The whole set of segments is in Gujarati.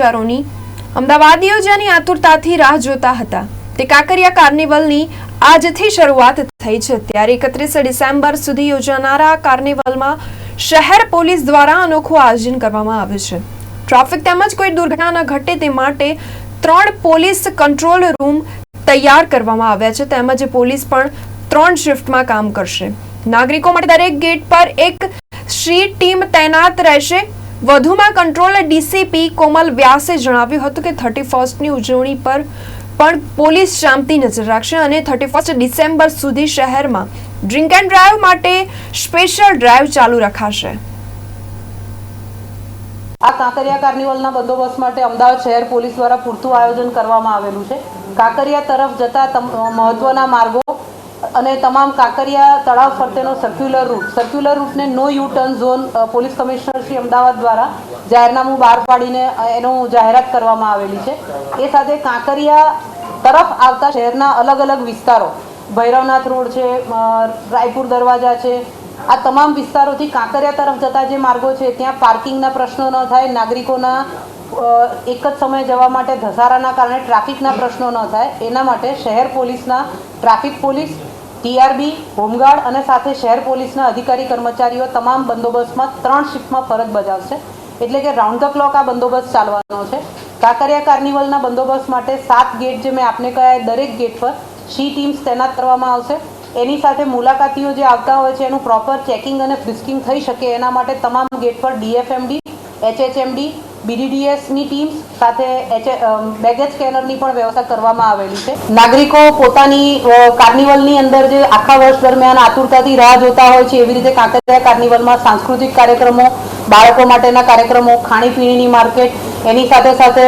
સમાચારોની અમદાવાદીઓ જેની આતુરતાથી રાહ જોતા હતા. તે કાંકરિયા કાર્નિવલની આજથી શરૂઆત થઈ છે. ત્યારે એકત્રીસ ડિસેમ્બર સુધી યોજાનારા કાર્નિવલમાં શહેર પોલીસ દ્વારા અનોખું આયોજન કરવામાં આવ્યું છે. ટ્રાફિક તેમજ કોઈ દુર્ઘટના ઘટે તે માટે ત્રણ પોલીસ કંટ્રોલ રૂમ તૈયાર કરવામાં આવ્યા છે. તેમજ પોલીસ પણ ત્રણ શિફ્ટમાં કામ કરશે. નાગરિકો માટે દરેક ગેટ પર એક શ્રી ટીમ તૈનાત રહેશે. વધુમાં કંટ્રોલ ડીસીપી કોમલ વ્યાસે જણાવ્યું હતું કે થર્ટી ફર્સ્ટની ઉજવણી પર પણ પોલીસ શાંતિ નજર રાખશે અને થર્ટી ફર્સ્ટ ડિસેમ્બર સુધી શહેરમાં ડ્રિંક એન્ડ ડ્રાઈવ માટે સ્પેશિયલ ડ્રાઈવ ચાલુ રખાશે. આ કાંકરિયા કાર્નિવલના બંદોબસ્ત માટે અમદાવાદ શહેર પોલીસ દ્વારા પૂરતું આયોજન કરવામાં આવેલું છે. કાંકરિયા તરફ જતા મહત્વના માર્ગો અને તમામ કાંકરિયા તળાવ ફરતેનો circular route circular રૂટને no U turn zone police commissioner Shri Ahmedabad દ્વારા જાહેરનામું બહાર પાડીને એનું જાહેરાત કરવામાં આવેલી છે. એ સાથે કાંકરિયા તરફ આવતા શહેરના અલગ અલગ વિસ્તારો, ભૈરવનાથ રોડ છે રાયપુર દરવાજા છે, આ તમામ વિસ્તારોથી કાંકરિયા તરફ જતા જે માર્ગો છે, ત્યાં પાર્કિંગના પ્રશ્નો ન થાય, નાગરિકોના એક જ સમયે જવા માટે ધસારાના કારણે ટ્રાફિકના પ્રશ્નો ન થાય. એના માટે શહેર પોલીસના ટ્રાફિક પોલીસ, ટીઆરબી, હોમગાર્ડ અને સાથે શહેર પોલીસના અધિકારી કર્મચારીઓ તમામ બંદોબસ્તમાં ત્રણ શિફ્ટમાં ફરજ બજાવશે. એટલે કે રાઉન્ડ ધ ક્લોક આ બંદોબસ્ત ચાલવાનો છે. કાંકરિયા કાર્નિવલના બંદોબસ્ત માટે સાત ગેટ જે મેં આપને કહ્યા દરેક ગેટ પર શી ટીમ્સ તૈનાત કરવામાં આવશે. એની સાથે મુલાકાતીઓ જે આવતા હોય છે એનું પ્રોપર ચેકિંગ અને ફ્રિસ્કિંગ થઈ શકે. એના માટે તમામ ગેટ પર ડીએફએમડી, એચએચએમડી બીડીડીએસની ટીમ્સ સાથે બેગેજ સ્કેનરની પણ વ્યવસ્થા કરવામાં આવેલી છે. નાગરિકો પોતાની કાર્નિવલની અંદર જે આખા વર્ષ દરમિયાન આતુરતાથી રાહ જોતા હોય છે, એવી રીતે કાંકરિયા કાર્નિવલમાં સાંસ્કૃતિક કાર્યક્રમો, બાળકો માટેના કાર્યક્રમો, ખાણીપીણીની માર્કેટ, એની સાથે સાથે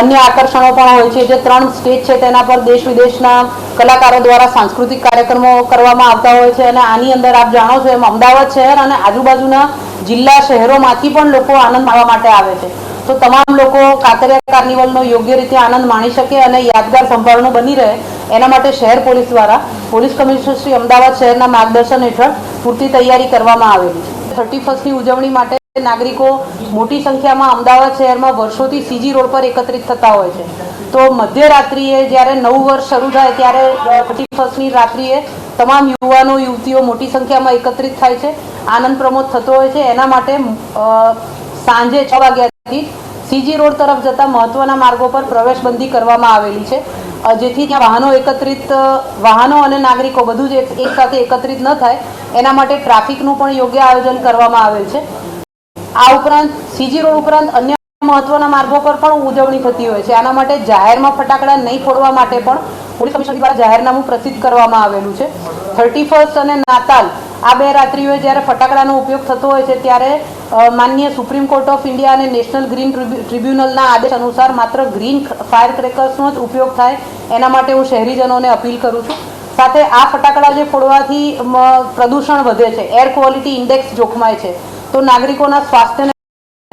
અન્ય આકર્ષણો પણ હોય છે. જે ત્રણ સ્ટેજ છે તેના પર દેશ વિદેશના કલાકારો દ્વારા સાંસ્કૃતિક કાર્યક્રમો કરવામાં આવતા હોય છે. અને આની અંદર આપ જાણો છો એમ અમદાવાદ શહેર અને આજુબાજુના જિલ્લા શહેરોમાંથી પણ લોકો આનંદ માણવા માટે આવે છે. તો તમામ લોકો કાંકરિયા કાર્નિવલનો યોગ્ય રીતે આનંદ માણી શકે અને યાદગાર સંભાળનું બની રહે, એના માટે શહેર પોલીસ દ્વારા પોલીસ કમિશનર શ્રી અમદાવાદ શહેરના માર્ગદર્શન હેઠળ પૂરતી તૈયારી કરવામાં આવેલી છે. થર્ટી ફર્સ્ટની ઉજવણી માટે નાગરિકો મોટી સંખ્યામાં અમદાવાદ શહેરમાં વર્ષોથી સીજી રોડ પર એકત્રિત થતા હોય છે. તો મધ્યરાત્રિએ જ્યારે નવું વર્ષ શરૂ થાય ત્યારે થર્ટી ફર્સ્ટની રાત્રિએ તમામ યુવાનો, યુવતીઓ મોટી સંખ્યામાં એકત્રિત થાય છે. આનંદ પ્રમોદ થતો હોય છે. એના માટે સાંજે છ વાગ્યાથી સીજી રોડ તરફ જતા મહત્વના માર્ગો પર પ્રવેશબંધી કરવામાં આવેલી છે. જેથી ત્યાં વાહનો એકત્રિત વાહનો અને નાગરિકો બધું જ એક સાથે એકત્રિત ન થાય. એના માટે ટ્રાફિકનું પણ યોગ્ય આયોજન કરવામાં આવેલ છે. આ ઉપરાંત, સીજી રોડ ઉપરાંત અન્ય મહત્વના માર્ગો પર પણ ઉજવણી થતી હોય છે. આના માટે જાહેરમાં ફટાકડા નહીં ફોડવા માટે પણ પોલીસ કમિશનર દ્વારા જાહેરનામું પ્રસિદ્ધ કરવામાં આવેલું છે. થર્ટી ફર્સ્ટ અને નાતાલ આ બે રાત્રિઓએ જ્યારે ફટાકડાનો ઉપયોગ થતો હોય છે ત્યારે માન્ય Supreme Court of India and national green ટ્રિબ્યુનલના આદેશ અનુસાર માત્ર ગ્રીન ફાયર ક્રેકર્સનો જ ઉપયોગ થાય. એના માટે હું શહેરીજનોને અપીલ કરું છું. સાથે આ ફટાકડા જે ફોડવાથી પ્રદૂષણ વધે છે. એર ક્વોલિટી ઇન્ડેક્સ જોખમાય છે. તો નાગરિકોના સ્વાસ્થ્યને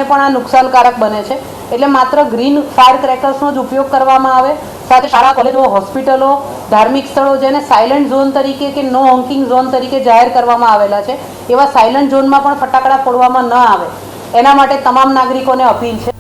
પણ આ નુકસાનકારક બને છે. એટલે માત્ર ગ્રીન ફાયર ક્રેકર્સનો જ ઉપયોગ કરવામાં આવે. સાથે શાળા, કોલેજો, હોસ્પિટલો, ધાર્મિક સ્થળો જેને સાયલન્ટ ઝોન તરીકે કે નો હોંકિંગ ઝોન તરીકે જાહેર કરવામાં આવેલા છે. એવા સાયલન્ટ ઝોનમાં પણ ફટાકડા ફોડવામાં ન આવે. એના માટે તમામ નાગરિકોને અપીલ છે.